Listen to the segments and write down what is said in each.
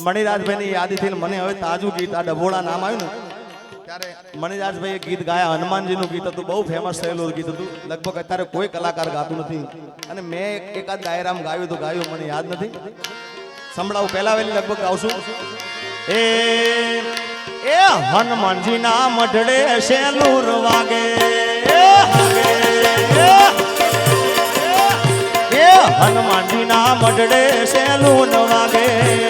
મણિરાજભાઈની યાદીથી મને હવે તાજું ગીત, આ ડભોળા નામ આવ્યું ને, ત્યારે મણિરાજભાઈએ ગીત ગાયા, હનુમાનજીનું ગીત હતું, બહુ ફેમસ થયેલું ગીત હતું. લગભગ અત્યારે કોઈ કલાકાર ગાતું નથી. અને મેં એકાદ ગાયરામ ગાયું તો ગાયું, મને યાદ નથી. સંભળાવું, પહેલા વહેલી લગભગ ગાવશું. એ એ હનુમાનજીના મઢડે શેલુર વાગે. હનુમાનજીના મઢડે શેલુન વાગે.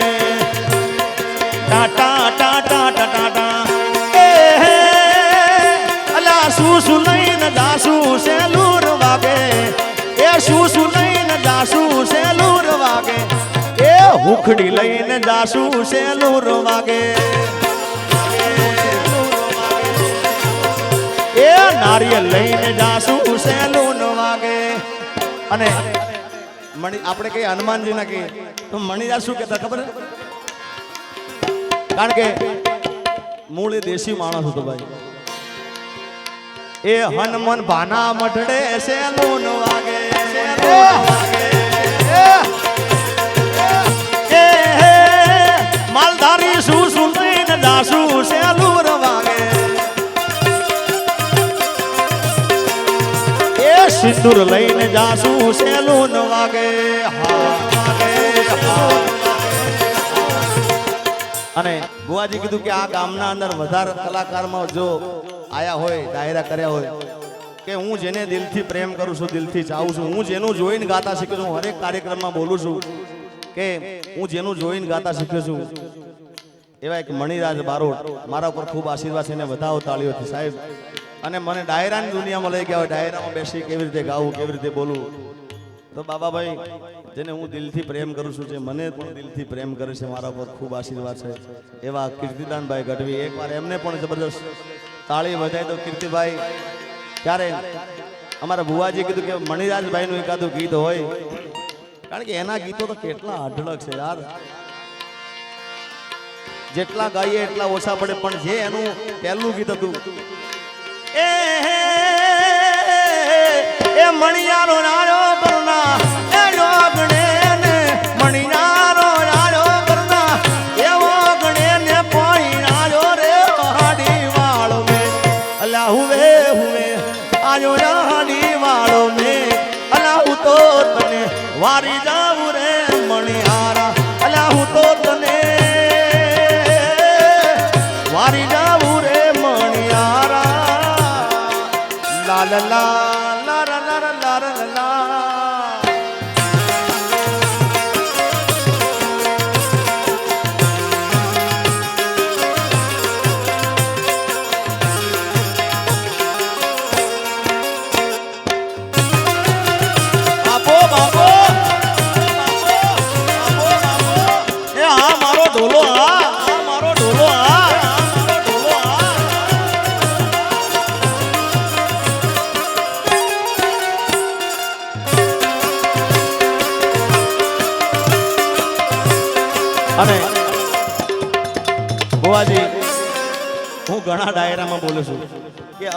લઈને દાસુ શેલુર વાગે. એ સુસુ લઈને દાસુ શેલુર વાગે. એ હુખડી લઈને દાસુ શેલુર વાગે. એ નારિયેલ લઈને જાસુ સેલુન વાગે. અને મણી આપણે કઈ હનુમાનજી ના કહીએ. તો મણીદાસ શું કહેતા ખબર? કારણ કે મૂળ દેશી માણસ હતો ભાઈ. એ હનુમાન ભાના મઢડે છે લૂન વાગે એ હે માલધારી શું શું દાસુ છે લૂર વાગે. એ સિંદૂર લઈને જાસુ છે લૂન વાગે અને બુઆજી કીધું કે આ ગામના અંદર વધારે કલાકારમાં જો આયા હોય ડાયરા કર્યા હોય, કે હું જેને દિલથી પ્રેમ કરું છું, દિલથી ચાહું છું, હું જેનું જોઈને ગાતા શીખ્યો છું હરેક કાર્યક્રમમાં બોલું છું, કે હું જેનું જોઈને ગાતા શીખ્યો છું. એવા એક મણિરાજ બારોટ મારા ઉપર ખૂબ આશીર્વાદ છે, એને વધાવો હતી સાહેબ. અને મને ડાયરાની દુનિયામાં લઈ ગયા હોય, ડાયરામાં બેસી કેવી રીતે ગાવું, કેવી રીતે બોલવું તો બાબાભાઈ, જેને હું દિલથી પ્રેમ કરું છું, જે મને પણ દિલથી પ્રેમ કરે છે, મારા ઉપર ખૂબ આશીર્વાદ છે. એવા કીર્તિદાનભાઈ ગઢવી, એકવાર એમને પણ જબરદસ્ત તાળી વધાય તો કીર્તિભાઈ, ત્યારે અમારા ભુવાજી કીધું કે મણિરાજભાઈનું એકાદું ગીત હોય. કારણ કે એના ગીતો તો કેટલા અઢળક છે યાર. જેટલા ગાઈએ એટલા ઓછા પડે, પણ જે એનું પહેલું ગીત હતું. એ મણિયારો નારો બરના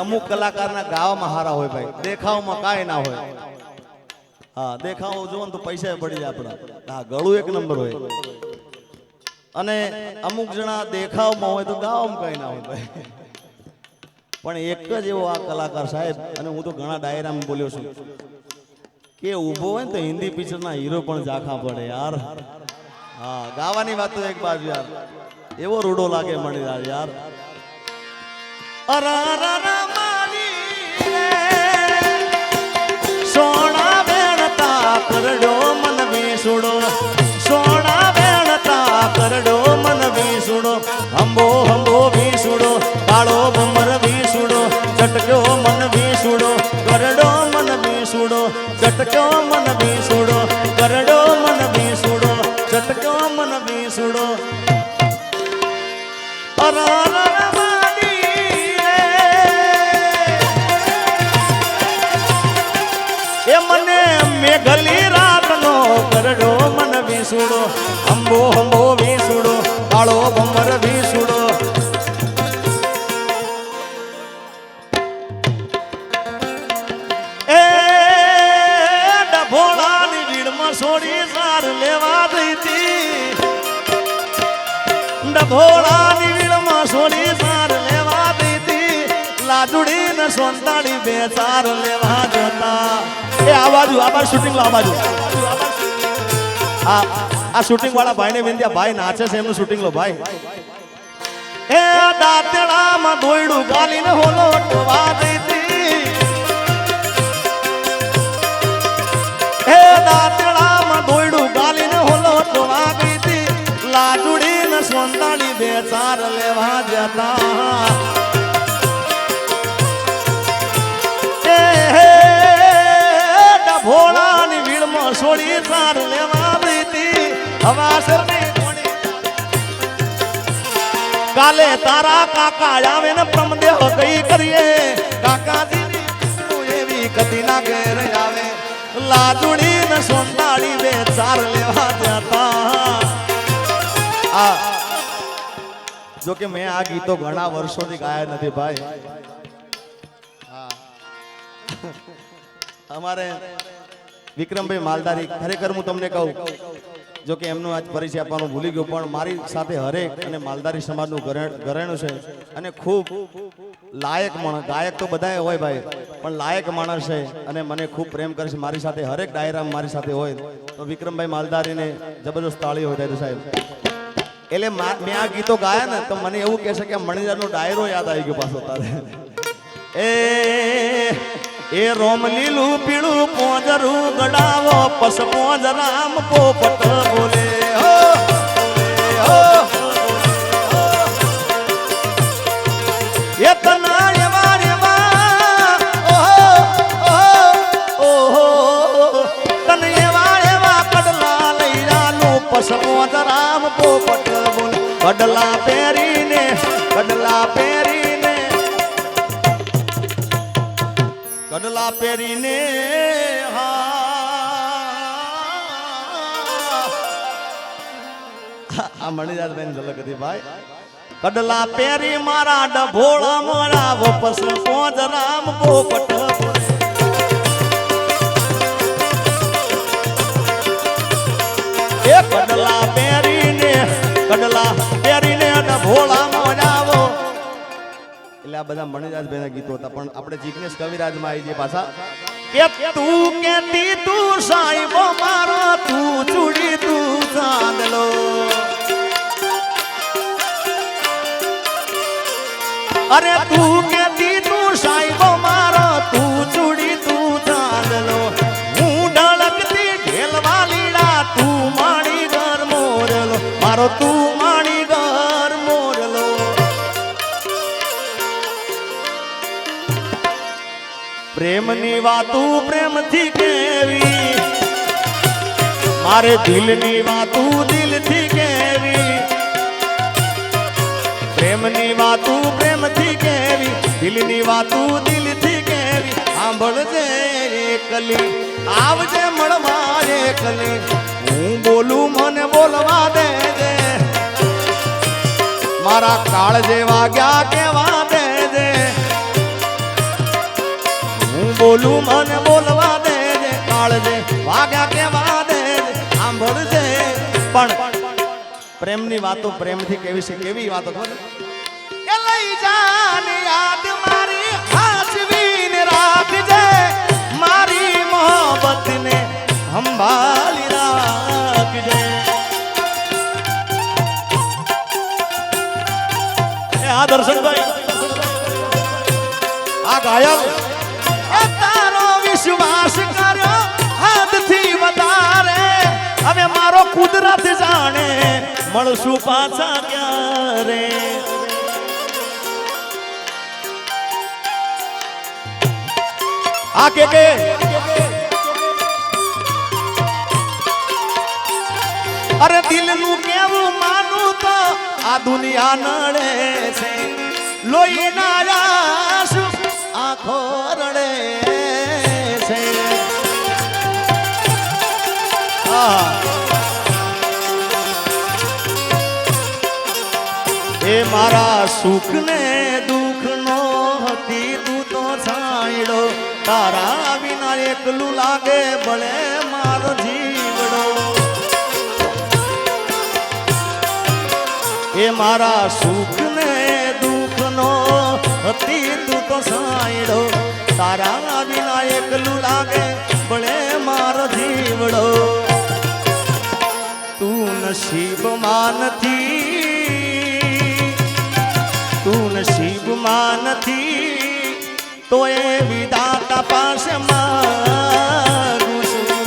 અમુક કલાકારના ગાવામાં હારા હોય ભાઈ. દેખાવમાં કાંઈ ના હોય. હા દેખાવ જોવો ને તો પૈસા પડી જાય આપણા. હા, ગળું એક નંબર હોય. અને અમુક જણા દેખાવમાં હોય તો ગાવામાં કઈ ના હોય ભાઈ. પણ એક જ એવો આ કલાકાર સાહેબ, અને હું તો ઘણા ડાયરામાં બોલ્યો છું. કે ઊભો હોય ને તો હિન્દી પિક્ચરના હીરો પણ ઝાંખા પડે યાર. હા, ગાવાની વાત તો એક બાજુ યાર. એવો રૂડો લાગે મળી યાર. કરડો મન વીસુડો. અંબો અંબો વીસુડો. કાળો ભમર વીસુડો. ચટજો છોડી સાર લેવા દઈતી. ડભોળાની વીણમાં સોડી સાર લેવા દીધી લાજુડી ને સોંતાળી બે સાર લેવા જતા. એ, આ બાજુ આ બાજુ શૂટિંગ આ બાજુ. આ આ શૂટિંગ વાળા ભાઈને વિંધ્યા ભાઈ નાચે છે, એમનું શૂટિંગ લો ભાઈ. એ, દાંતડામાં દોયડું ગાલીને હોલો ટોવા દીધી ચાર લેવા જતા ભોળાની હે છોડી ચાર લેવા હવાસરની કાલે તારા કાકા આવે ને પ્રમદેહ કઈ કરીએ કાકાજી એવી કદી ના ઘેર આવે લાજુડી ને સોંડાળી બે ચાર લેવા જતા આ જો કે મેં આ ગીતો ઘણા વર્ષોથી ગાયા નથી ભાઈ. અમારે વિક્રમભાઈ માલધારી, ખરેખર હું તમને કહું, જો કે એમનો આજ પરિચય આપવાનું ભૂલી ગયો, પણ મારી સાથે હરેક અને માલધારી સમાજનું ઘરે- ઘરેણું છે. અને ખૂબ લાયક માણસ, ગાયક તો બધાય હોય ભાઈ, પણ લાયક માણસ છે અને મને ખૂબ પ્રેમ કરે છે. મારી સાથે હરેક ડાયરામાં મારી સાથે હોય. તો વિક્રમભાઈ માલધારીને જબરજસ્ત તાળી હોય સાહેબ. એટલે મા- આ ગીતો ગાયા ને, તો મને એવું કહેશે કે મણિદારનો ડાયરો યાદ આવી ગયો પાછો તારે. એ એ રોમ લીલું પીળું પોંજરું ગડાવો પસ પોજરામ પોપટ બોલે. હો કડલા પહેરીને કડલા પહેરીને કડલા પહેરીને આ મણિદાસ બેન ઝલક હતી ભાઈ. કડલા પહેરી મારા ડભોળા મોરા, વપસ પોજ રામ પોપટ આ બધા મણિદાસ ભાઈ ગીતો હતા. પણ આપણે જિગ્નેશ કવિરાજમાં આવી જઈએ પાછા. કે તું કેતી તું સાહેબો મારો, તું ચૂડી તું સાંદલો. અરે તું કેતી તું મારો, તું ચૂડી તું મોરલો. મારો તું પ્રેમની વાતું પ્રેમથી કેવી? મારે દિલની વાતું દિલથી કેવી? પ્રેમની વાતું પ્રેમથી કેવી? દિલની વાતું દિલથી કેવી? સાંભળજે કલી, આવજે મળવા કલી. હું બોલું, મને બોલવા દે મારા કાળ જેવા ગયા કેવા દેજે બોલું મને બોલવા દે જે કાળજે, વાગ્યા કેવા દે સાંભળજે. પણ પ્રેમની વાતો પ્રેમથી કેવી છે, કેવી વાતો ખબર કે લઈ જાને યાદ મારી હાસવીને રાખજે, મારી મોહબ્બતને સંભાળી રાખજે. આ દર્શનભાઈ, આ ગાયક વિશ્વાસ કર્યો હદથી વધારે. હવે મારો કુદરત જાણે, મળશું પાછા ક્યારે? આ કે કે? અરે દિલનું કેવું માનું તો આ દુનિયા નડે છે. લોહી ના આંખો રડે છે. એ મારા સુખ ને દુઃખ નો હતી, તું તો છાંયડો તારા વિના એકલું લાગે, ભલે મારો જીવડો. એ મારા સુખ ને દુઃખ નો હતી, તું તો સાંયડો તારા વિના એકલું લાગે, ભલે મારો જીવડો. તું નસીબમાં નથી, તું નસીબમાં નથી તો એ વિધાતા પાસે માગું છું.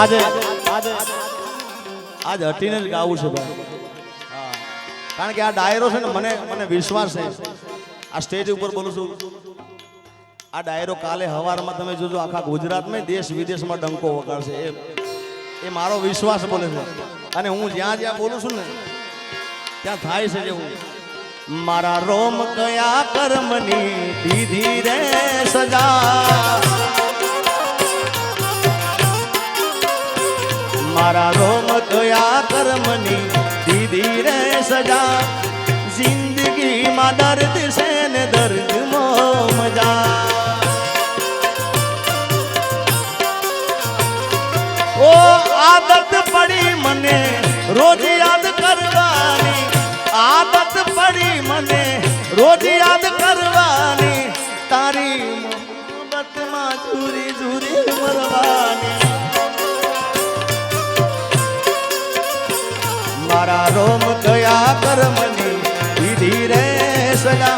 આજે આજે, આજ હટીને જ ગાવું છું ભાઈ. કારણ કે આ ડાયરો છે ને, મને મને વિશ્વાસ છે. આ સ્ટેજ ઉપર બોલું છું. આ ડાયરો કાલે હવારમાં તમે જોજો, આખા ગુજરાતમાં દેશ વિદેશમાં ડંકો વગાડશે. એ એ મારો વિશ્વાસ બોલે છે. અને હું જ્યાં જ્યાં બોલું છું ને, ત્યાં થાય છે જેવું. મારા રોમ કયા કર્મની દીધી રે સજા? મારા રોમ કયા કર્મની દીધી રે સજા? જિંદગીમાં દર્દ છે ને દર્દ મજા ઓ આદત પડી મને રોજ યાદ કરવાની આદત પડી મને રોજ યાદ કરવાની તારી મોહબતમાં ઝૂરી ઝૂરી મરવાની મારા રોમ કયા કર્મની દીધી રે સજા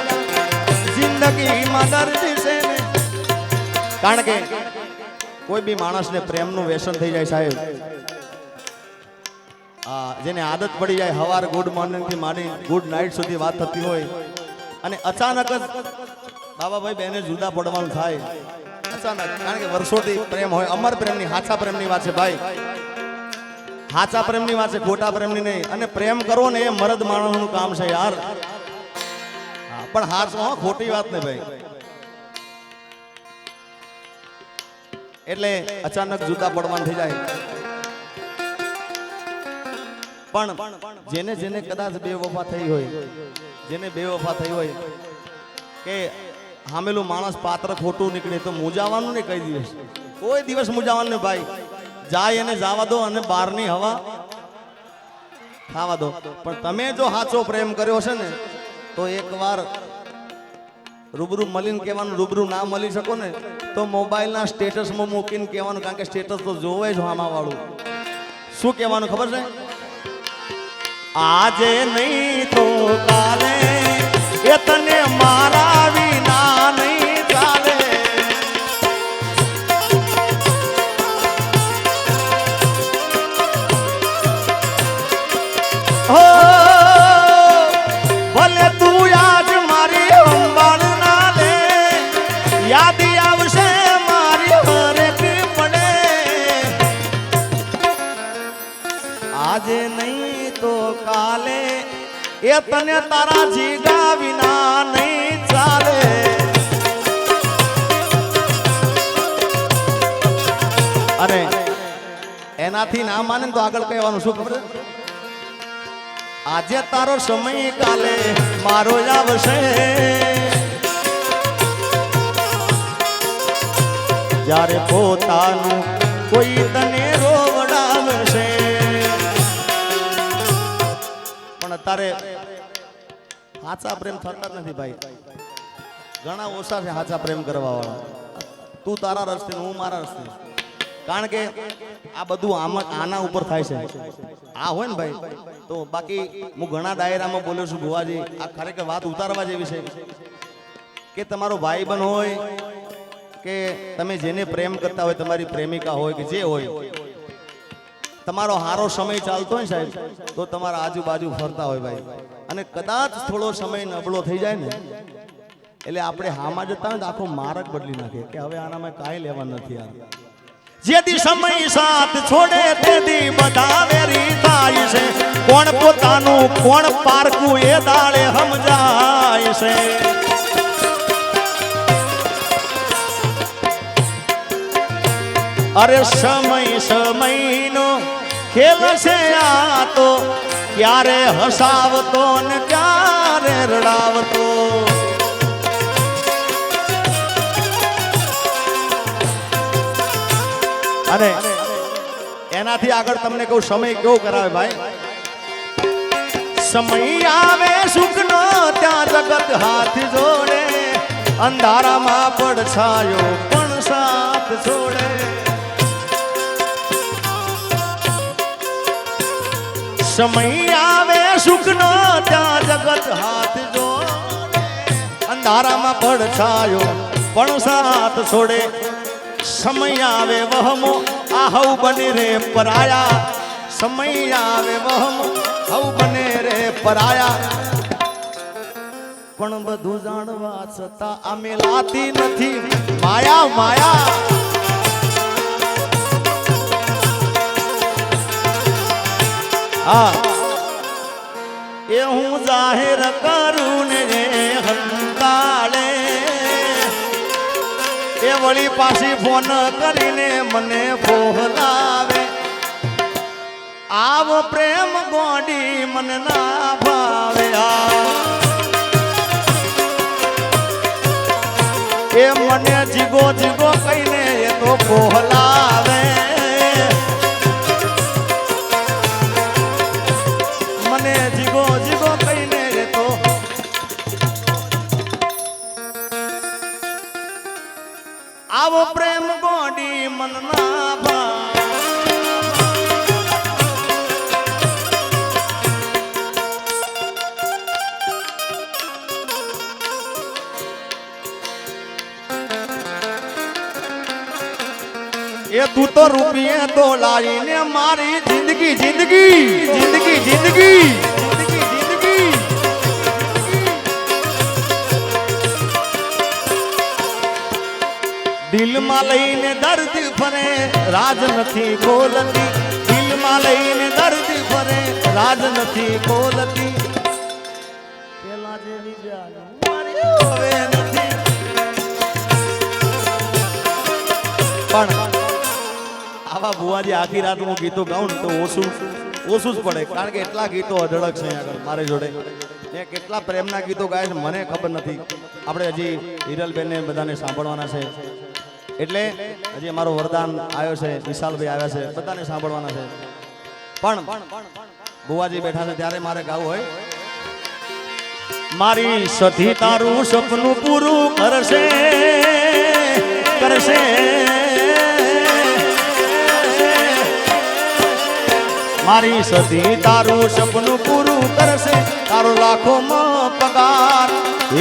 જિંદગીમાં દર્દ છે ને. કારણ કે કોઈ બી માણસને પ્રેમનું વ્યસન થઈ જાય સાહેબ. આ જેને આદત પડી જાય, હવાર ગુડ મોર્નિંગથી માંડી ગુડ નાઇટ સુધી વાત થતી હોય. અને અચાનક જ બાબાભાઈ બેને જુદા પડવાનું થાય. અચાનક, કારણ કે વર્ષોથી પ્રેમ હોય, અમર પ્રેમની, હાચા પ્રેમની વાત છે ભાઈ. હાચા પ્રેમની વાત છે, ખોટા પ્રેમની નહીં. અને પ્રેમ કરવો ને એ મરદ માણસનું કામ છે યાર. પણ હાચો હો, ખોટી વાત ને ભાઈ. એટલે અચાનક જુદા પડવાનું થઈ જાય. પણ જેને જેને કદાચ બે વફા થઈ હોય, જેને બે વફા થઈ હોય, કે હામેલું માણસ પાત્ર ખોટું નીકળે તો મૂજાવાનું ને કઈ દિવસ? કોઈ દિવસ મૂજાવાનું ને ભાઈ. જાય એને જવા દો અને બહારની હવા ખાવા દો. પણ તમે જો સાચો પ્રેમ કર્યો છે ને તો એકવાર રૂબરૂ મળીને કહેવાનું, રૂબરૂ ના મળી શકો ને, તો મોબાઈલના સ્ટેટસમાં મૂકીને કહેવાનું, કારણ કે સ્ટેટસ તો જોવે જ આમાં વાળું શું કહેવાનું ખબર છે? આજે નહીં તો કાલે, એ તને મારા વિના તને તારા જીગા વિના નહીં ચાલે. અને એનાથી ના માને તો આગળ કહેવાનું શું ખબર? આજે તારો સમય કાલે મારો આવશે. જ્યારે પોતાનું કોઈ તને રોવડાવશે. પણ અત્યારે સાચા પ્રેમ થતા જ નથી ભાઈ. ઘણા ઓછા છે સાચા પ્રેમ કરવા વાળા તું તારા રસ્તે હું મારા રસ્તે. કારણ કે આ બધું આમાં આના ઉપર થાય છે. આ હોય ને ભાઈ, તો બાકી હું ઘણા ડાયરામાં બોલ્યો છું, ભુવાજી, આ ખરેખર વાત ઉતારવા જેવી છે. કે તમારો ભાઈબંધ હોય, કે તમે જેને પ્રેમ કરતા હોય, તમારી પ્રેમિકા હોય, કે જે હોય. તમારો હારો સમય ચાલતો હોય સાહેબ, તો તમારા આજુબાજુ ફરતા હોય ભાઈ. અને કદાચ થોડો સમય નબળો થઈ જાય ને, એટલે આપણે હામાં જતા ને આખો માર્ગ બદલી નાખે કે હવે આનામાં કાંઈ લેવા નથી આ જેથી સમય સાથ છોડે તેથી બધા વેરી છે. કોણ પોતાનું, કોણ પારકું એ દાળે સમજાય છે. અરે સમય સમયનો ખેલ છે આ તો. ક્યારે હસાવતો ને ક્યારે રડાવતો? અને એનાથી આગળ તમને કહું, સમય કેવો કરાવે ભાઈ? સમય આવે સુખનો, ત્યાં જગત હાથ જોડે. અંધારામાં પડછાયો પણ સાથ છોડે સમય આવે, સુખનો ત્યાં જગત હાથ જો અંધારામાં પડછાયો, પણ સાથ છોડે. સમય આવે વહમો આ હવ બને રે પરાયા. સમય આવે વહમો હવ બને રે પરાયા. પણ બધું જાણવા છતાં અમે લાતી નથી. માયા માયા. હા. એ હું જાહેર કરું ને હંકાળે એ વળી પાછી ફોન કરીને મને બોલાવે આવો પ્રેમ ગોડી મને ના ભાવે. એ મને જીગો જીગો કહીને એ તો બોલાવે એ તું તો રૂપિયે તો લાવીને મારી જિંદગી જિંદગી જિંદગી જિંદગી દિલમાં લઈને દર્દ ફરે, રાજ નથી બોલતી દિલમાં લઈને દર્દ ફરે, રાજ નથી બોલતી પેલા જેવી પણ આવા બુવાજી આખી રાત હું ગીતો ગાઉં તો ઓછું ઓછું જ પડે. કારણ કે એટલા ગીતો અઢળક છે આગળ મારી જોડે. ને કેટલા પ્રેમના ગીતો ગાય છે મને ખબર નથી. આપણે હજી હિરલબેનને બધાને સાંભળવાના છે. એટલે હજી અમારો વરદાન આવ્યો છે. વિશાલભાઈ આવ્યા છે. બધાને સાંભળવાના છે. પણ બુવાજી બેઠા છે ત્યારે મારે ગાવું હોય. મારી સધી તારું સપનું પૂરું કરશે કરશે. મારી સતી તારું સપનું પૂરું કરશે. તારો લાખોમાં પગાર.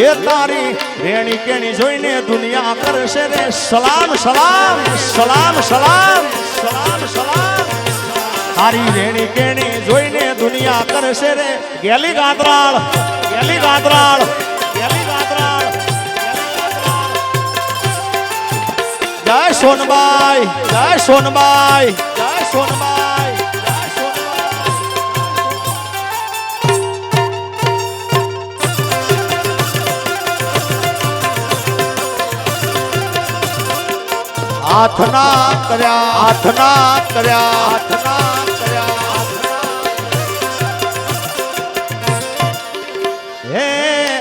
એ તારી રેણી કેણી જોઈને દુનિયા કરશે રે. સલામ સલામ સલામ સલામ સલામ સલામ. તારી રેણી કેણી જોઈને દુનિયા કરશે રે. ગેલી ગાદરાળ ગેલી ગાદરાળ ગેલી ગાદરાળ. જય સોનબાઈ જય સોનબાઈ જય સોનબાઈ. હાથના કર્યા. હાથના કર્યા. હાથના કર્યા. હે,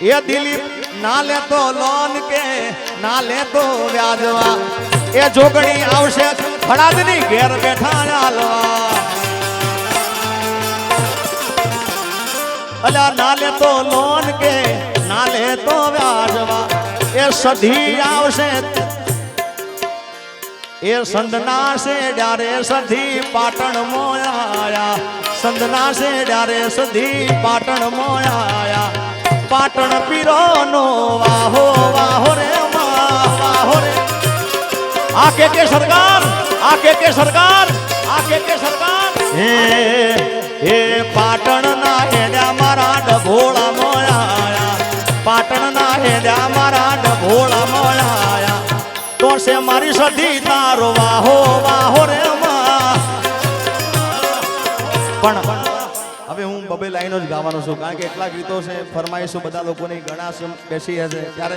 એ દિલીપ ના લેતો લોન કે ના લેતો વ્યાજવા. એ જોગણી આવશે ફળાદની ઘેર બેઠા હાલવા. અલા, ના લેતો લોન કે ના લેતો વ્યાજવા. એ સધી આવશે એ સંદના છે ડારે સધી પાટણ મોયા સંદના છે ડારે સધી પાટણ મોયા પાટણ પીરો નો વાહો વાહો રે વાહો રે. આ કે કે સરકાર આ કે કે સરકાર આ કે કે સરકાર. હે હે પાટણ ના હેડ્યા મારા ડભોળા મોયા પાટણ ના હેડ્યા મારા ડભોળા મોયા તો છે મારી સધી તારો વાહો વાહો રે પણ હવે હું બબે લાઈનો જ ગાવાનો છું, કારણ કે એટલા ગીતો છે, ફરમાઈશું, બધા લોકોની ઘણા બેસી હશે. ત્યારે